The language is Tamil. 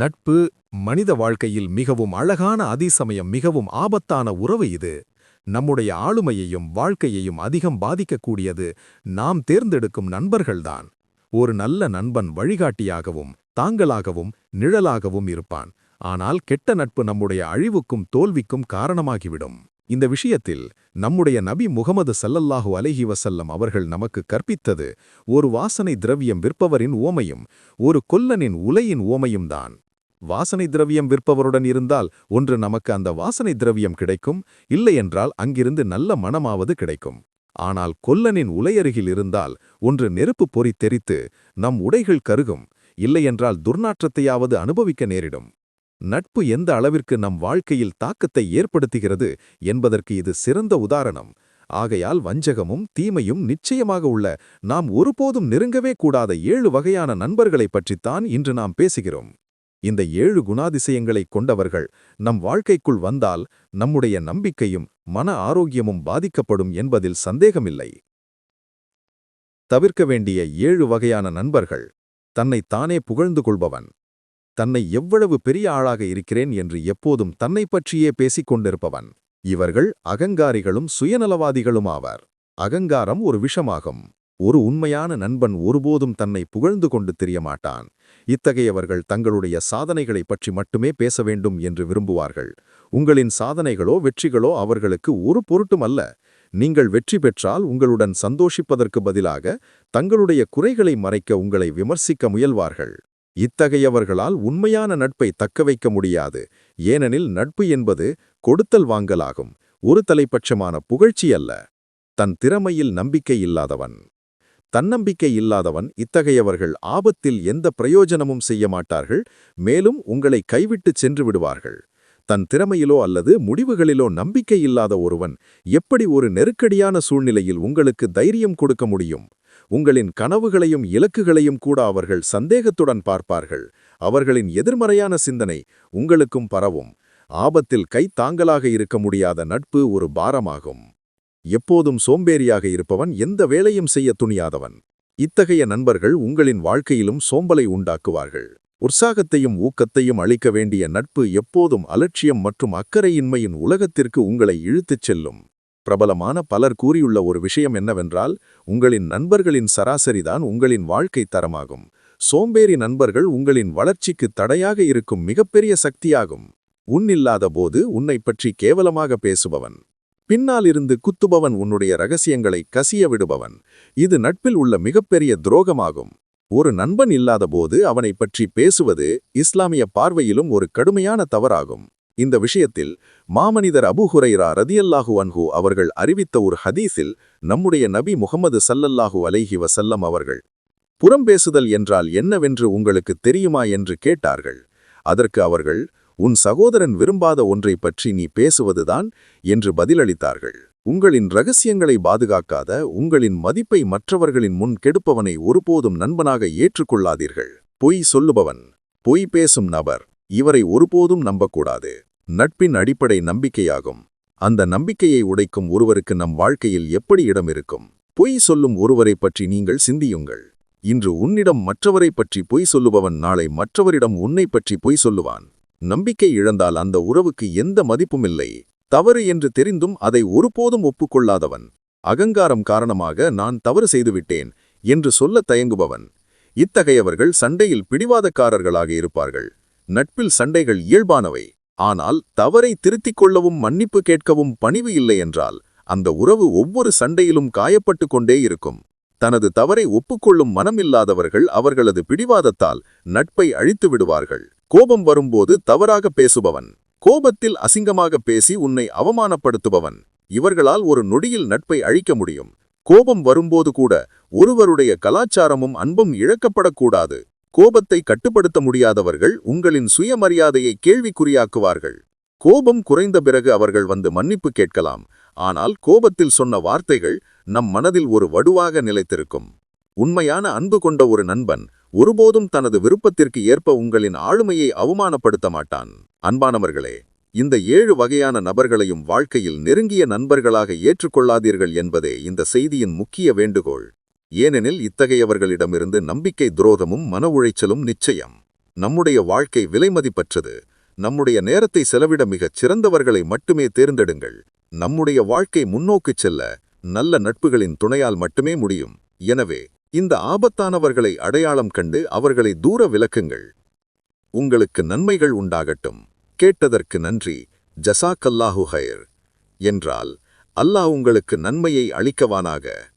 நட்பு மனித வாழ்க்கையில் மிகவும் அழகான அதிசமயம் மிகவும் ஆபத்தான உறவு இது. நம்முடைய ஆளுமையையும் வாழ்க்கையையும் அதிகம் பாதிக்கக்கூடியது நாம் தேர்ந்தெடுக்கும் நண்பர்கள்தான். ஒரு நல்ல நண்பன் வழிகாட்டியாகவும் தாங்களாகவும் நிழலாகவும் இருப்பான். ஆனால் கெட்ட நட்பு நம்முடைய அழிவுக்கும் தோல்விக்கும் காரணமாகிவிடும். இந்த விஷயத்தில் நம்முடைய நபி முகமது சல்லல்லாஹு அலஹி வசல்லம் அவர்கள் நமக்கு கற்பித்தது ஒரு வாசனை திரவியம் விற்பவரின் ஓமையும் ஒரு கொல்லனின் உலையின் ஓமையும் தான். வாசனை திரவியம் விற்பவருடன் இருந்தால் ஒன்று நமக்கு அந்த வாசனை திரவியம் கிடைக்கும் இல்லையென்றால் அங்கிருந்து நல்ல மனமாவது கிடைக்கும். ஆனால் கொல்லனின் உலையருகில் இருந்தால் ஒன்று நெருப்பு பொறி தெரித்து நம் உடைகள் கருகும் இல்லையென்றால் துர்நாற்றத்தையாவது அனுபவிக்க நேரிடும். நட்பு எந்த அளவிற்கு நம் வாழ்க்கையில் தாக்கத்தை ஏற்படுத்துகிறது என்பதற்கு இது சிறந்த உதாரணம். ஆகையால் வஞ்சகமும் தீமையும் நிச்சயமாக உள்ள நாம் ஒருபோதும் நெருங்கவே கூடாத ஏழு வகையான நண்பர்களைப் பற்றித்தான் இன்று நாம் பேசுகிறோம். இந்த ஏழு குணாதிசயங்களைக் கொண்டவர்கள் நம் வாழ்க்கைக்குள் வந்தால் நம்முடைய நம்பிக்கையும் மன ஆரோக்கியமும் பாதிக்கப்படும் என்பதில் சந்தேகமில்லை. தவிர்க்க வேண்டிய ஏழு வகையான நண்பர்கள். தன்னை தானே புகழ்ந்து கொள்பவன். தன்னை எவ்வளவு பெரிய ஆளாக இருக்கிறேன் என்று எப்போதும் தன்னை பற்றியே பேசிக் கொண்டிருப்பவன். இவர்கள் அகங்காரிகளும் சுயநலவாதிகளும் ஆவார். அகங்காரம் ஒரு விஷமாகும். ஒரு உண்மையான நண்பன் ஒருபோதும் தன்னை புகழ்ந்து கொண்டு தெரியமாட்டான். இத்தகையவர்கள் தங்களுடைய சாதனைகளைப் பற்றி மட்டுமே பேச வேண்டும் என்று விரும்புவார்கள். உங்களின் சாதனைகளோ வெற்றிகளோ அவர்களுக்கு ஒரு பொருட்டும் அல்ல. நீங்கள் வெற்றி பெற்றால் உங்களுடன் சந்தோஷிப்பதற்கு பதிலாக தங்களுடைய குறைகளை மறைக்க உங்களை விமர்சிக்க முயல்வார்கள். இத்தகையவர்களால் உண்மையான நட்பை தக்கவைக்க முடியாது. ஏனெனில் நட்பு என்பது கொடுத்தல் வாங்கலாகும். ஒரு தலைப்பட்சமான புகழ்ச்சி அல்ல. தன் திறமையில் நம்பிக்கை இல்லாதவன். தன்னம்பிக்கை இல்லாதவன் இத்தகையவர்கள் ஆபத்தில் எந்த பிரயோஜனமும் செய்ய மாட்டார்கள் மேலும் உங்களை கைவிட்டுச் சென்று விடுவார்கள். தன் திறமையிலோ அல்லது முடிவுகளிலோ நம்பிக்கை இல்லாத ஒருவன் எப்படி ஒரு நெருக்கடியான சூழ்நிலையில் உங்களுக்கு தைரியம் கொடுக்க முடியும்? உங்களின் கனவுகளையும் இலக்குகளையும் கூட அவர்கள் சந்தேகத்துடன் பார்ப்பார்கள். அவர்களின் எதிர்மறையான சிந்தனை உங்களுக்கும் பரவும். ஆபத்தில் கை தாங்கலாக இருக்க முடியாத நட்பு ஒரு பாரமாகும். எப்போதும் சோம்பேறியாக இருப்பவன் எந்த வேலையும் செய்ய துணியாதவன். இத்தகைய நண்பர்கள் உங்களின் வாழ்க்கையிலும் சோம்பலை உண்டாக்குவார்கள். உற்சாகத்தையும் ஊக்கத்தையும் அளிக்க வேண்டிய நட்பு எப்போதும் அலட்சியம் மற்றும் அக்கறையின்மையின் உலகத்திற்கு உங்களை இழுத்துச் செல்லும். பிரபலமான பலர் கூறியுள்ள ஒரு விஷயம் என்னவென்றால் உங்களின் நண்பர்களின் சராசரிதான் உங்களின் வாழ்க்கை தரமாகும். சோம்பேறி நண்பர்கள் உங்களின் வளர்ச்சிக்கு தடையாக இருக்கும் மிகப்பெரிய சக்தியாகும். உன்னில்லாத போது உன்னை பற்றி கேவலமாக பேசுபவன். பின்னால் இருந்து குத்துபவன் உன்னுடைய ரகசியங்களை கசிய விடுபவன். இது நட்பில் உள்ள மிகப்பெரிய துரோகமாகும். ஒரு நண்பன் இல்லாதபோது அவனை பற்றி பேசுவது இஸ்லாமிய பார்வையிலும் ஒரு கடுமையான தவறாகும். இந்த விஷயத்தில் மாமனிதர் அபு ஹுரைரா ரதியல்லாஹு அன்ஹு அவர்கள் அறிவித்த ஒரு ஹதீஸில் நம்முடைய நபி முகமது சல்லல்லாஹு அலைஹி வசல்லம் அவர்கள் புறம்பேசுதல் என்றால் என்னவென்று உங்களுக்கு தெரியுமா? என்று கேட்டார்கள். அதற்கு அவர்கள் உன் சகோதரன் விரும்பாத ஒன்றை பற்றி நீ பேசுவதுதான் என்று பதிலளித்தார்கள். உங்களின் ரகசியங்களை பாதுகாக்காத உங்களின் மதிப்பை மற்றவர்களின் முன் கெடுப்பவனை ஒருபோதும் நண்பனாக ஏற்றுக்கொள்ளாதீர்கள். பொய் சொல்லுபவன் பொய் பேசும் நபர் இவரை ஒருபோதும் நம்பக்கூடாது. நட்பின் அடிப்படை நம்பிக்கையாகும். அந்த நம்பிக்கையை உடைக்கும் ஒருவருக்கு நம் வாழ்க்கையில் எப்படி இடம் இருக்கும்? பொய் சொல்லும் ஒருவரை பற்றி நீங்கள் சிந்தியுங்கள். இன்று உன்னிடம் மற்றவரை பற்றி பொய் சொல்லுபவன் நாளை மற்றவரிடம் உன்னை பற்றி பொய் சொல்லுவான். நம்பிக்கை இழந்தால் அந்த உறவுக்கு எந்த மதிப்பும் இல்லை. தவறு என்று தெரிந்தும் அதை ஒருபோதும் ஒப்புக்கொள்ளாதவன். அகங்காரம் காரணமாக நான் தவறு செய்துவிட்டேன் என்று சொல்லத் தயங்குபவன். இத்தகையவர்கள் சண்டையில் பிடிவாதக்காரர்களாக இருப்பார்கள். நட்பில் சண்டைகள் இயல்பானவை. ஆனால் தவறை திருத்திக் கொள்ளவும் மன்னிப்பு கேட்கவும் பணிவு இல்லை என்றால் அந்த உறவு ஒவ்வொரு சண்டையிலும் காயப்பட்டு கொண்டே இருக்கும். தனது தவறை ஒப்புக்கொள்ளும் மனமில்லாதவர்கள் அவர்களது பிடிவாதத்தால் நட்பை அழித்து விடுவார்கள். கோபம் வரும்போது தவறாக பேசுபவன். கோபத்தில் அசிங்கமாக பேசி உன்னை அவமானப்படுத்துபவன். இவர்களால் ஒரு நொடியில் நட்பை அழிக்க முடியும். கோபம் வரும்போது கூட ஒருவருடைய கலாச்சாரமும் அன்பும் இழக்கப்படக்கூடாது. கோபத்தை கட்டுப்படுத்த முடியாதவர்கள் உங்களின் சுயமரியாதையை கேள்விக்குறியாக்குவார்கள். கோபம் குறைந்த பிறகு அவர்கள் வந்து மன்னிப்பு கேட்கலாம். ஆனால் கோபத்தில் சொன்ன வார்த்தைகள் நம் மனதில் ஒரு வடுவாக நிலைத்திருக்கும். உண்மையான அன்பு கொண்ட ஒரு நண்பன் ஒருபோதும் தனது விருப்பத்திற்கு ஏற்ப உங்களின் ஆளுமையை அவமானப்படுத்த மாட்டான். அன்பானவர்களே இந்த ஏழு வகையான நபர்களையும் வாழ்க்கையில் நெருங்கிய நண்பர்களாக ஏற்றுக்கொள்ளாதீர்கள் என்பதே இந்த செய்தியின் முக்கிய வேண்டுகோள். ஏனெனில் இத்தகையவர்களிடமிருந்து நம்பிக்கை துரோகமும் மன உளைச்சலும் நிச்சயம். நம்முடைய வாழ்க்கை விலைமதிப்பற்றது நம்முடைய நேரத்தை செலவிட மிகச் சிறந்தவர்களை மட்டுமே தேர்ந்தெடுங்கள். நம்முடைய வாழ்க்கை முன்னோக்குச் செல்ல நல்ல நட்புகளின் துணையால் மட்டுமே முடியும். எனவே இந்த ஆபத்தானவர்களை அடையாளம் கண்டு அவர்களை தூர விலக்குங்கள். உங்களுக்கு நன்மைகள் உண்டாகட்டும். கேட்டதற்கு நன்றி. ஜசாக்கல்லாஹு ஹைர். என்றால் அல்லாஹ் உங்களுக்கு நன்மையை அளிக்கவானாக.